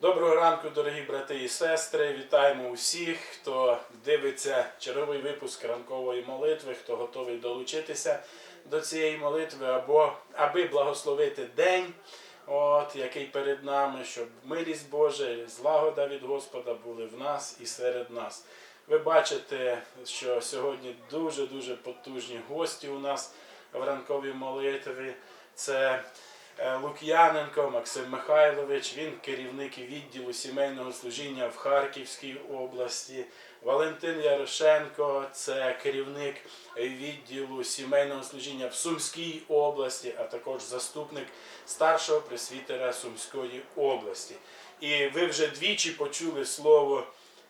Доброго ранку, дорогі брати і сестри. Вітаємо усіх, хто дивиться черговий випуск ранкової молитви, хто готовий долучитися до цієї молитви, або аби благословити день, от, який перед нами, щоб милість Божа, і злагода від Господа були в нас і серед нас. Ви бачите, що сьогодні дуже-дуже потужні гості у нас в ранковій молитві. Це Лук'яненко Максим Михайлович, він керівник відділу сімейного служіння в Харківській області. Валентин Ярошенко це керівник відділу сімейного служіння в Сумській області, а також заступник старшого пресвітера Сумської області. І ви вже двічі почули слово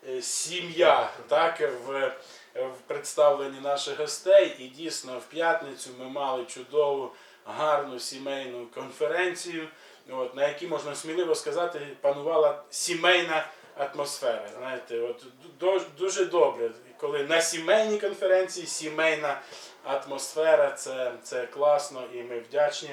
е, сім'я так, в, в представленні наших гостей. І дійсно в п'ятницю ми мали чудову гарну сімейну конференцію, от, на якій можна сміливо сказати, панувала сімейна атмосфера. Знаєте, от дуже добре, коли на сімейній конференції сімейна атмосфера, це, це класно, і ми вдячні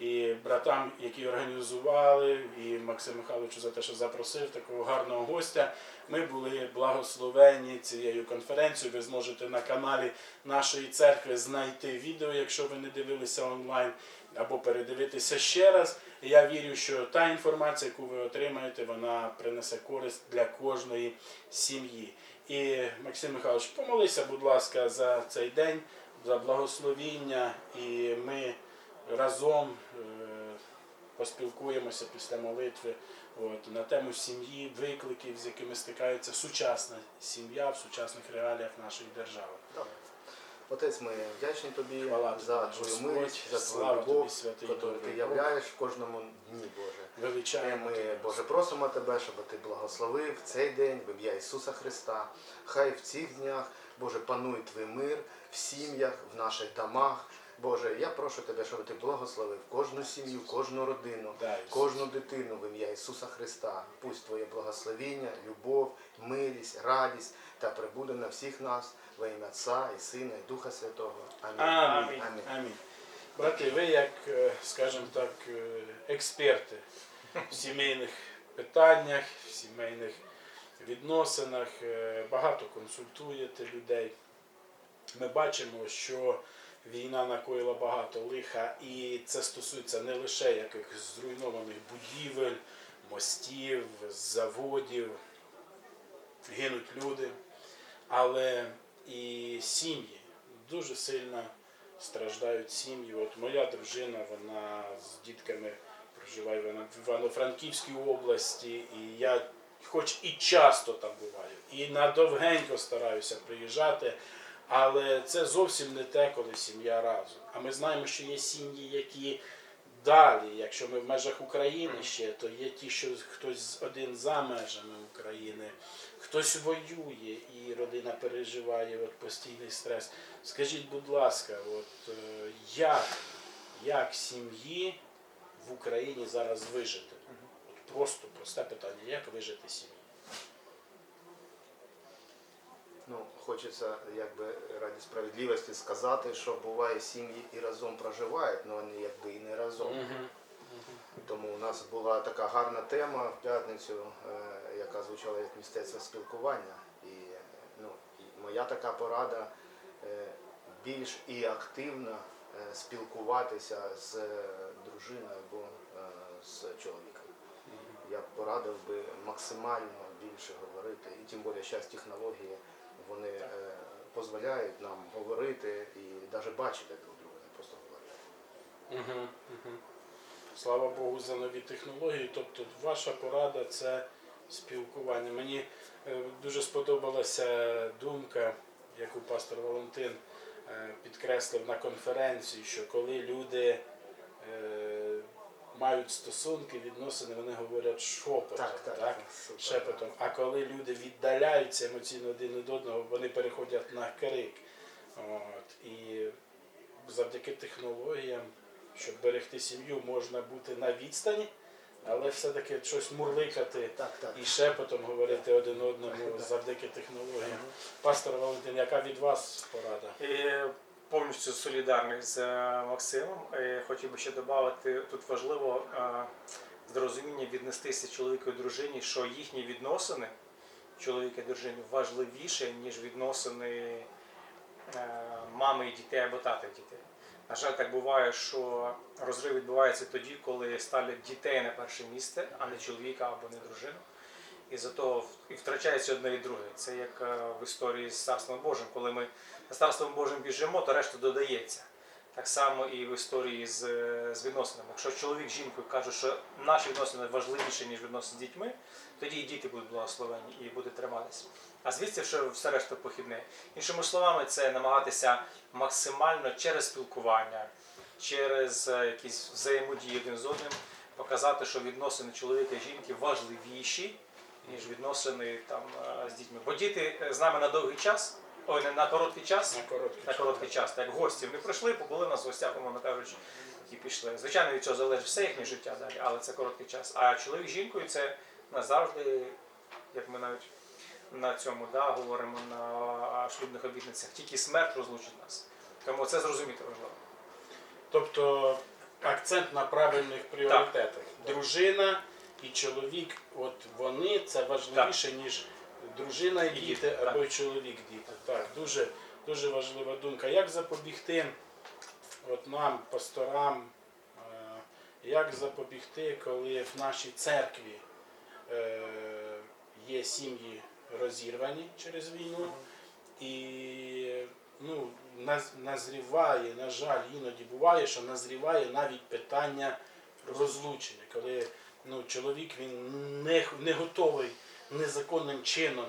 і братам, які організували, і Максиму Михайловичу за те, що запросив такого гарного гостя. Ми були благословені цією конференцією. Ви зможете на каналі нашої церкви знайти відео, якщо ви не дивилися онлайн, або передивитися ще раз. Я вірю, що та інформація, яку ви отримаєте, вона принесе користь для кожної сім'ї. І Максим Михайлович, помолися, будь ласка, за цей день, за благословіння, і ми разом е, поспілкуємося після молитви от, на тему сім'ї, викликів, з якими стикається сучасна сім'я в сучасних реаліях нашої держави. Добре. Отець, ми вдячні тобі Хвала за твою милість, за твою любов, яку ти являєш в кожному дні, Боже. Величаємо. Ми, тебе, Боже, просимо тебе, щоб ти благословив цей день в ім'я Ісуса Христа. Хай в цих днях, Боже, панує твій мир в сім'ях, в наших домах. Боже, я прошу тебе, щоб ти благословив кожну сім'ю, кожну родину, кожну дитину в ім'я Ісуса Христа. Пусть Твоє благословіння, любов, милість, радість та прибуде на всіх нас во ім'я Отця і Сина, і Духа Святого. Амінь. Амінь. Амінь. Амінь. Брати, ви як, е, скажімо так, е, експерти в сімейних питаннях, в сімейних відносинах, е, багато консультуєте людей. Ми бачимо, що війна накоїла багато лиха, і це стосується не лише якихось зруйнованих будівель, мостів, заводів, гинуть люди, але і сім'ї дуже сильно страждають сім'ї. От моя дружина, вона з дітками проживає в Івано- в Івано-Франківській області, і я, хоч і часто там буваю, і надовгенько стараюся приїжджати, але це зовсім не те, коли сім'я разом. А ми знаємо, що є сім'ї, які далі, якщо ми в межах України ще, то є ті, що хтось один за межами України, хтось воює і родина переживає от постійний стрес. Скажіть, будь ласка, от е, як, як сім'ї в Україні зараз вижити? От просто просте питання, як вижити сім'ї? Ну, хочеться якби раді справедливості сказати, що буває сім'ї і разом проживають, але вони якби і не разом. Тому у нас була така гарна тема в п'ятницю, е, яка звучала як мистецтво спілкування. І, ну, і моя така порада е, більш і активно е, спілкуватися з е, дружиною або е, з чоловіком. Я б порадив би максимально більше говорити, і тим більше зараз технології вони е, дозволяють нам говорити і навіть бачити друг друга, не просто говорити. Угу, угу. Слава Богу за нові технології. Тобто ваша порада це спілкування. Мені е, дуже сподобалася думка, яку пастор Валентин е, підкреслив на конференції, що коли люди мають стосунки, відносини, вони говорять шепотом. так? супер, шепотом. А коли люди віддаляються емоційно один від одного, вони переходять на крик. От. І завдяки технологіям, щоб берегти сім'ю, можна бути на відстані, але все-таки щось мурликати Так, так. і шепотом говорити один одному завдяки технологіям. Пастор Валентин, яка від вас порада? Повністю солідарний з е, Максимом. Хотів би ще додати, тут важливо е, з розумінням віднестися чоловіку і дружині, що їхні відносини чоловіка і дружини важливіше, ніж відносини е, мами і дітей або тата і дітей. На жаль, так буває, що розрив відбувається тоді, коли ставлять дітей на перше місце, а не чоловіка або не дружину. І за того і втрачається одне і друге. Це як е, в історії з Царством Божим, коли ми за Царством Божим біжимо, то решта додається. Так само і в історії з, е, з відносинами. Якщо чоловік з жінкою каже, що наші відносини важливіші, ніж відносини з дітьми, тоді і діти будуть благословені і буде триматися. А звідси все, все решта похідне. Іншими словами, це намагатися максимально через спілкування, через е, якісь взаємодії один з одним показати, що відносини чоловіка і жінки важливіші, ніж відносини там е, з дітьми. Бо діти е, з нами на довгий час, ой, не на короткий час, На короткий на короткий час, так гості. Ми прийшли, побули нас в гостях, умовно кажучи, і пішли. Звичайно, від цього залежить все їхнє життя далі, але це короткий час. А чоловік з жінкою це назавжди, як ми навіть на цьому да, говоримо на шлюбних обітницях, тільки смерть розлучить нас. Тому це зрозуміти важливо. Тобто акцент на правильних пріоритетах. Дружина і чоловік, от вони це важливіше, ніж дружина і діти або чоловік діти. Так, дуже, дуже важлива думка. Як запобігти от нам, пасторам, е, як запобігти, коли в нашій церкві е, є сім'ї розірвані через війну, і ну, назріває, на жаль, іноді буває, що назріває навіть питання розлучення, коли ну, чоловік він не, не готовий незаконним чином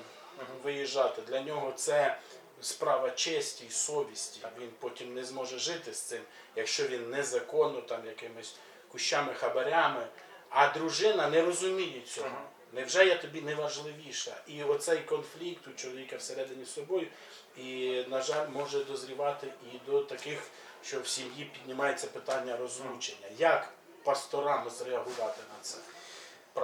виїжджати. Для нього це справа честі і совісті. Він потім не зможе жити з цим, якщо він незаконно там якимись кущами, хабарями. А дружина не розуміє цього. Невже я тобі не важливіша? І оцей конфлікт у чоловіка всередині з собою, і, на жаль, може дозрівати і до таких, що в сім'ї піднімається питання розлучення. Як пасторам зреагувати на це?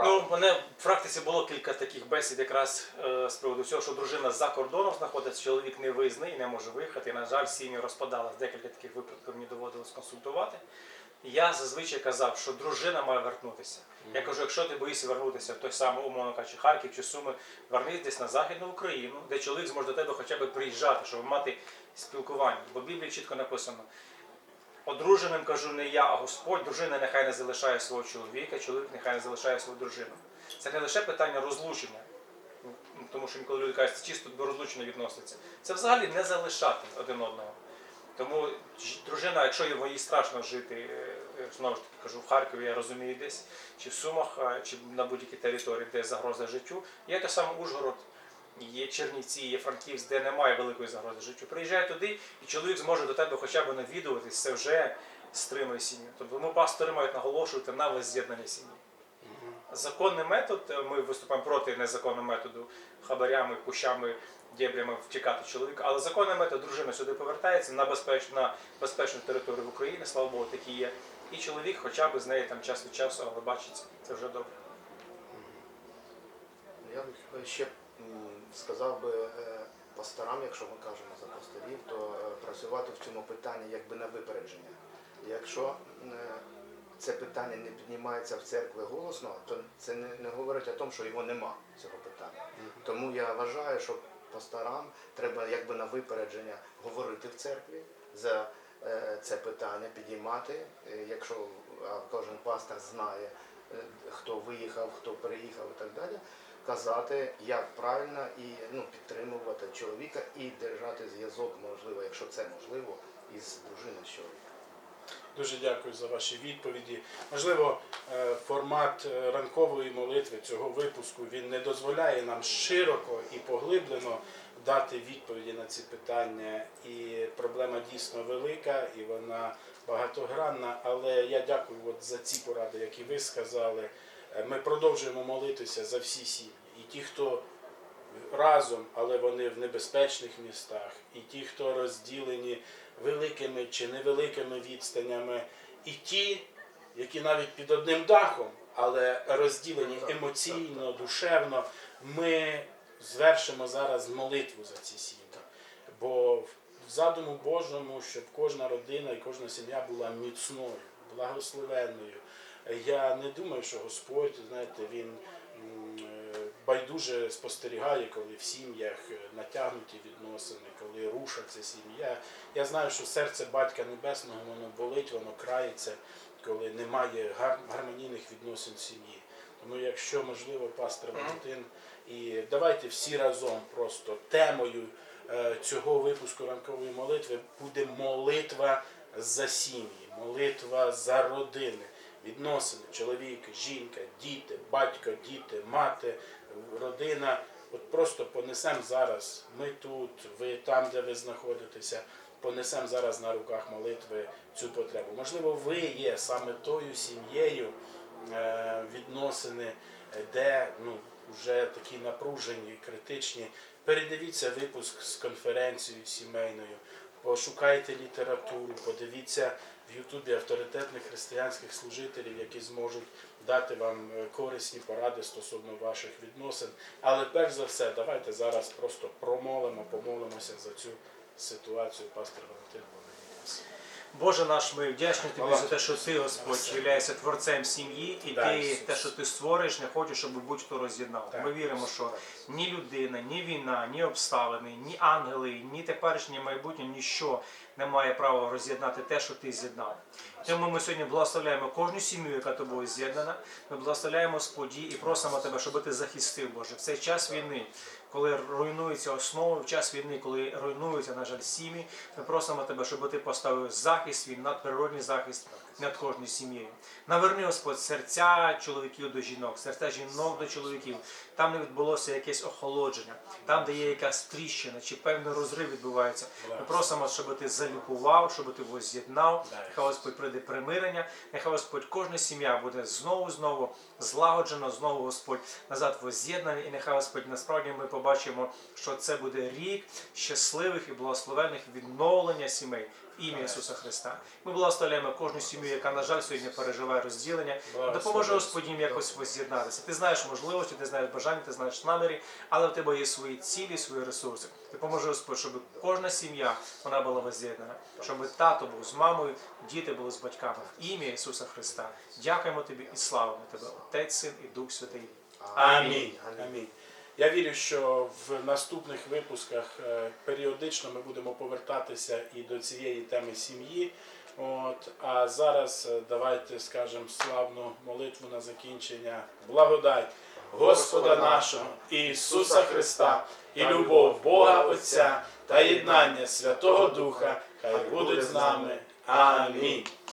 Ну, в мене в практиці було кілька таких бесід якраз е, з приводу цього, що дружина за кордоном знаходиться, чоловік не і не може виїхати. І, на жаль, сім'ї розпадалась. Декілька таких випадків мені доводилось консультувати. Я зазвичай казав, що дружина має вернутися. Я кажу, якщо ти боїшся вернутися в той самий, умовно кажучи, Харків чи Суми, вернись десь на Західну Україну, де чоловік зможе до тебе хоча б приїжджати, щоб мати спілкування. Бо в Біблії чітко написано. Одруженим кажу не я, а Господь. Дружина нехай не залишає свого чоловіка, чоловік нехай не залишає свою дружину. Це не лише питання розлучення, тому що інколи люди кажуть, це чисто до розлучення відноситься. Це взагалі не залишати один одного. Тому дружина, якщо їй їй страшно жити, е, е, знову ж таки кажу, в Харкові, я розумію десь, чи в Сумах, чи на будь-якій території, де загроза життю, є те саме Ужгород, є Чернівці, є Франківськ, де немає великої загрози життю. Приїжджай туди, і чоловік зможе до тебе хоча б навідуватись, це вже стримує сім'ю. Тобто ми пастори мають наголошувати на возз'єднання сім'ї. Законний метод, е, ми виступаємо проти незаконного методу хабарями, кущами, дєбрями втікати чоловіка. Але законний метод дружина сюди повертається на безпечну, на безпечну територію в Україні, слава Богу, такі є. І чоловік хоча б з нею там час від часу, але бачиться. Це вже добре. Я ще сказав би е, пасторам, якщо ми кажемо за пасторів, то е, працювати в цьому питанні якби на випередження. Якщо це питання не піднімається в церкві голосно, то це не, говорить о тому, що його нема цього питання. Тому я вважаю, що пасторам треба якби на випередження говорити в церкві за е, це питання, підіймати. Якщо кожен пастор знає, хто виїхав, хто переїхав і так далі, казати, як правильно і ну, підтримувати чоловіка і держати зв'язок, можливо, якщо це можливо, із дружиною з чоловіком. Дуже дякую за ваші відповіді. Можливо, е, формат е, ранкової молитви цього випуску він не дозволяє нам широко і поглиблено дати відповіді на ці питання. І проблема дійсно велика, і вона багатогранна. Але я дякую от за ці поради, які ви сказали. Е, Ми продовжуємо молитися за всі сім'ї. І ті, хто разом, але вони в небезпечних містах, і ті, хто розділені великими чи невеликими відстанями, і ті, які навіть під одним дахом, але розділені емоційно, душевно, ми звершимо зараз молитву за ці сім'ї. Бо в задуму Божому, щоб кожна родина і кожна сім'я була міцною, благословенною, Я не думаю, що Господь, знаєте, він е, байдуже спостерігає, коли в сім'ях е, натягнуті відносини, коли рушаться сім'ї. Я, знаю, що серце Батька Небесного воно болить, воно крається, коли немає гар- гармонійних відносин в сім'ї. Тому, якщо можливо, пастор Валентин, і давайте всі разом просто темою е, цього випуску ранкової молитви буде молитва за сім'ї, молитва за родини, відносини, чоловік, жінка, діти, батько, діти, мати, родина. От просто понесемо зараз. Ми тут, ви там, де ви знаходитеся, понесемо зараз на руках молитви цю потребу. Можливо, ви є саме тою сім'єю е, відносини, де ну, вже такі напружені, критичні. Передивіться випуск з конференцією сімейною, пошукайте літературу, подивіться в Ютубі авторитетних християнських служителів, які зможуть дати вам е, корисні поради стосовно ваших відносин. Але перш за все, давайте зараз просто промолимо, помолимося за цю ситуацію. Пастор Валентин Богданів. Боже наш, ми вдячні тобі Слава за те, що ти, Господь, являєшся творцем сім'ї, і Да, ти Ісус. те, що ти створиш, не хочеш, щоб будь-хто роз'єднав. Ми віримо, що ні людина, ні війна, ні обставини, ні ангели, ні теперішнє майбутнє, ніщо не має права роз'єднати те, що ти з'єднав. Тому ми сьогодні благословляємо кожну сім'ю, яка тобою з'єднана. Ми благословляємо Господі і просимо тебе, щоб ти захистив, Боже, в цей час війни. Коли руйнуються основи, в час війни, коли руйнуються, на жаль, сім'ї, ми просимо тебе, щоб ти поставив захист, свій надприродний захист над кожною сім'єю. Наверни, Господь, серця чоловіків до жінок, серця жінок до чоловіків. Там не відбулося якесь охолодження, там, де є якась тріщина чи певний розрив відбувається. Ми просимо, щоб ти залікував, щоб ти воз'єднав. Нехай Господь прийде примирення. Нехай Господь кожна сім'я буде знову знову злагоджена, знову Господь назад воз'єднана. І нехай Господь насправді ми побачимо, що це буде рік щасливих і благословених відновлення сімей. Ім'я Ісуса Христа. Ми благословляємо кожну сім'ю, яка, на жаль, сьогодні переживає розділення. Допоможи Господь їм якось воз'єднатися. Ти знаєш можливості, ти знаєш бажання, ти знаєш наміри, але в тебе є свої цілі, свої ресурси. Допоможи Господь, щоб кожна сім'я вона була воз'єднана, щоб тато був з мамою, діти були з батьками. Ім'я Ісуса Христа. Дякуємо тобі і славимо тебе, Отець, Син і Дух Святий. Амінь. Амінь. Я вірю, що в наступних випусках е, періодично ми будемо повертатися і до цієї теми сім'ї. От, а зараз е, давайте скажемо славну молитву на закінчення. Благодать Господа нашого Ісуса Христа і любов Бога Отця та єднання Святого Духа хай будуть з нами. Амінь.